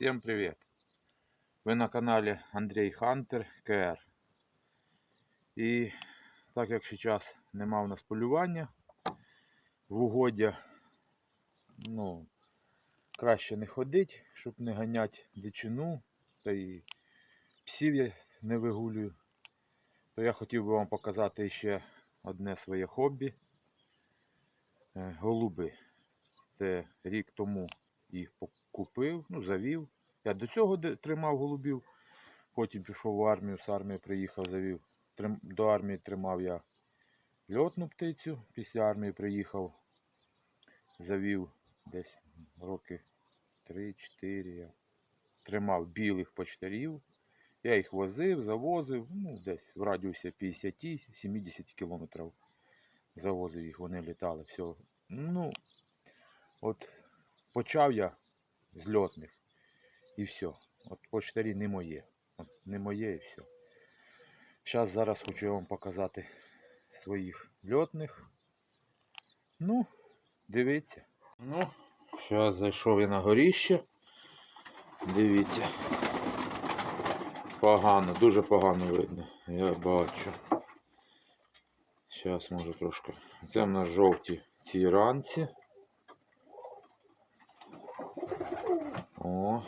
Всем привет! Ви на каналі Андрій Хантер КР. І так як зараз нема у нас полювання в угоддя, ну, краще не ходить, щоб не ганяти дичину, та і псів я не вигулюю, то я хотів би вам показати ще одне своє хобі. Е, Голуби. Це рік тому їх купив, ну, завів. Я до цього тримав голубів, потім пішов в армію, з армії приїхав, завів. До армії тримав я льотну птицю, після армії приїхав, завів десь роки 3-4. Я тримав білих почтарів. Я їх возив, завозив, ну, десь в радіусі 50-70 кілометрів завозив їх, вони літали. Все. Ну, от почав я з льотних і все. От почтарі не моє. От не моє і все. Зараз зараз хочу я вам показати своїх льотних. Ну, дивіться. Ну, зараз зайшов я на горіще. Дивіться. Погано, дуже погано видно. Я бачу. Зараз може трошки. Це в нас жовті ці ранці. О.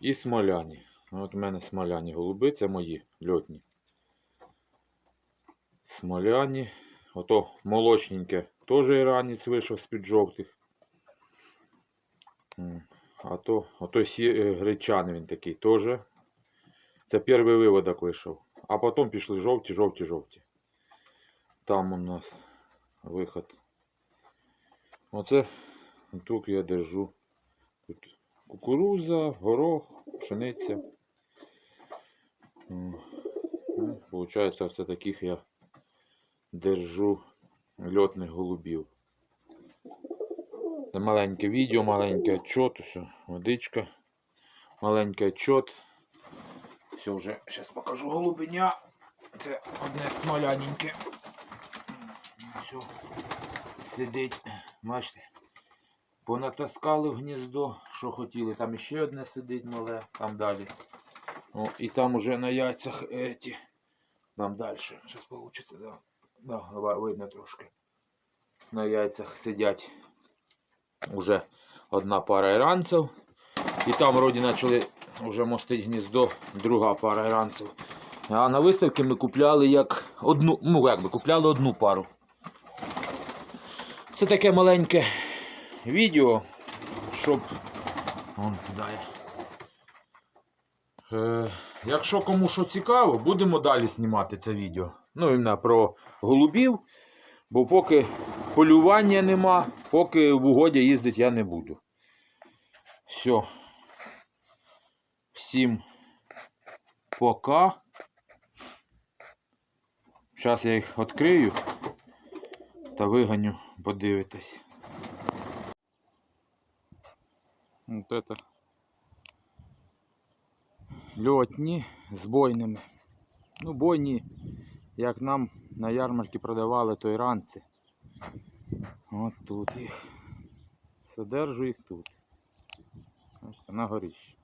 І смоляні. От у мене смоляні голуби, це мої льотні. Смоляні. Ото молочненьке теж іранець вийшов з-під жовтих. А то, ото е, гречаний він такий теж. Це перший виводок вийшов. А потім пішли жовті, жовті, жовті. Там у нас виход. Оце тут я держу. Кукуруза, горох, пшениця. Ну, Получається, все таких я держу льотних голубів. Це маленьке відео, маленький отчет, все, водичка, маленький отчет. Все вже, зараз покажу голубеня. Це одне смоляненьке. Все, сидить, бачите. Понатаскали в гніздо, що хотіли. Там ще одне сидить мале, там далі. О, і там уже на яйцях еті. Там далі. Зараз вийде, да. Да, видно трошки. На яйцях сидять уже одна пара іранців. І там вроді почали вже мостить гніздо, друга пара іранців. А на виставці ми купляли як одну, ну як би, купляли одну пару. Це таке маленьке відео, щоб. Вон туди. Е, якщо кому що цікаво, будемо далі знімати це відео. Ну, іменно про голубів. Бо поки полювання нема, поки в угоді їздити я не буду. Все. Всім пока. Зараз я їх відкрию та виганю, подивитись. Вот это льотні з бойними. Ну, бойні, як нам на ярмарці продавали, той ранці. От тут їх. Содержу їх тут. На горіщі.